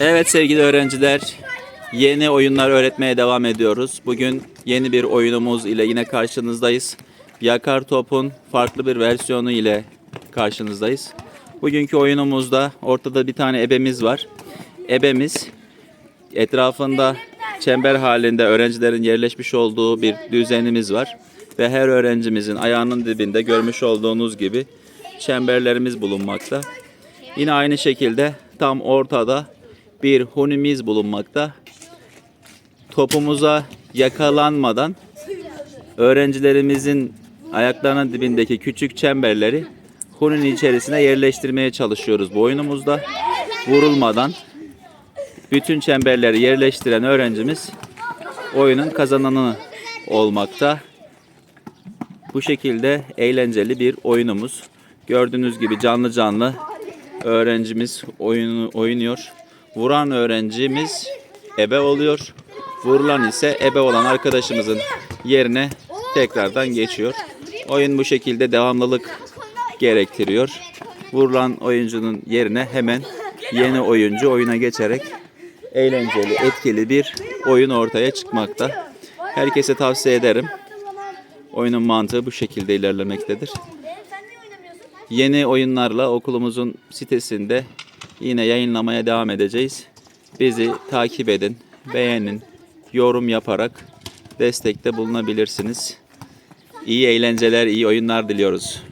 Evet sevgili öğrenciler, yeni oyunlar öğretmeye devam ediyoruz. Bugün yeni bir oyunumuz ile yine karşınızdayız. Yakar Top'un farklı bir versiyonu ile karşınızdayız. Bugünkü oyunumuzda ortada bir tane ebemiz var. Ebemiz etrafında çember halinde öğrencilerin yerleşmiş olduğu bir düzenimiz var. Ve her öğrencimizin ayağının dibinde görmüş olduğunuz gibi çemberlerimiz bulunmakta. Yine aynı şekilde tam ortada bir hunimiz bulunmakta. Topumuza yakalanmadan öğrencilerimizin ayaklarının dibindeki küçük çemberleri hunun içerisine yerleştirmeye çalışıyoruz bu oyunumuzda. Vurulmadan bütün çemberleri yerleştiren öğrencimiz oyunun kazananı olmakta. Bu şekilde eğlenceli bir oyunumuz. Gördüğünüz gibi canlı canlı öğrencimiz oyunu oynuyor. Vuran öğrencimiz ebe oluyor. Vurulan ise ebe olan arkadaşımızın yerine tekrardan geçiyor. Oyun bu şekilde devamlılık gerektiriyor. Vurulan oyuncunun yerine hemen yeni oyuncu oyuna geçerek eğlenceli, etkili bir oyun ortaya çıkmakta. Herkese tavsiye ederim. Oyunun mantığı bu şekilde ilerlemektedir. Yeni oyunlarla okulumuzun sitesinde yine yayınlamaya devam edeceğiz. Bizi takip edin, beğenin, yorum yaparak destekte bulunabilirsiniz. İyi eğlenceler, iyi oyunlar diliyoruz.